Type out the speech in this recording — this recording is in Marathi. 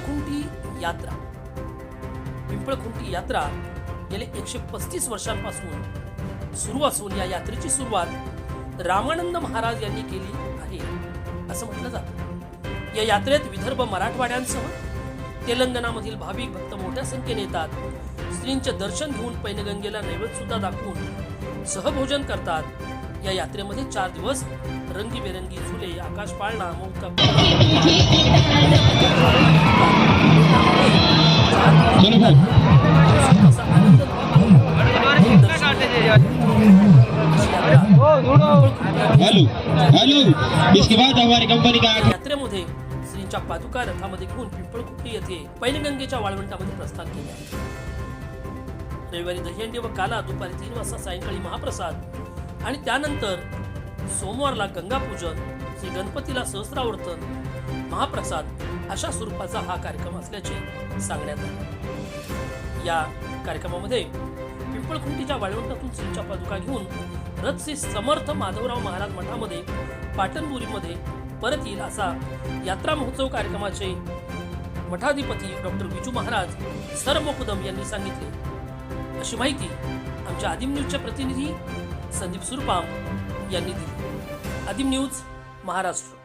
पिंपळखुंटी यात्रा. पिंपळखुंटी यात्रा गेले एकशे पस्तीस वर्षांपासून सुरू असून या यात्रेची सुरुवात रामानंद महाराज यांनी केली आहे असं म्हटलं जातं. या यात्रेत विदर्भ मराठवाड्यांसह तेलंगणामधील भाविक भक्त मोठ्या संख्येने येतात. स्त्रींचे दर्शन घेऊन पैनगंगेला नैवेद्य सुद्धा दाखवून सहभोजन करतात. या यात्रेमध्ये चार दिवस रंगीबेरंगी झुले आकाश पाळणा मौका हॅलो हॅलो. इसके बाद हमारी कंपनी का यात्रेमध्ये श्रींच्या पादुका रथामध्ये घेऊन पिंपळकुटी येथे पैनगंगेच्या वाळवंटामध्ये प्रस्थान केले. रविवारी दहीहंडी व काला दुपारी तीन वाजता सायंकाळी महाप्रसाद. आणि त्यानंतर सोमवारला गंगापूजन श्री गणपतीला सहस्रावर्तन महाप्रसाद अशा स्वरूपाचा हा कार्यक्रम असल्याचे सांगण्यात आले. या कार्यक्रमामध्ये पिंपळखुंटीच्या वाळवंटातून श्रीच्या पादुका घेऊन रथ समर्थ माधवराव महाराज मठामध्ये पाटणबुरीमध्ये परत येईल असा यात्रा महोत्सव कार्यक्रमाचे मठाधिपती डॉक्टर विजू महाराज सरमुकुदम यांनी सांगितले. अशी माहिती आमच्या आदिम न्यूजचे प्रतिनिधी संदीप सुरपाम यांनी दिली. आदिम न्यूज महाराष्ट्र.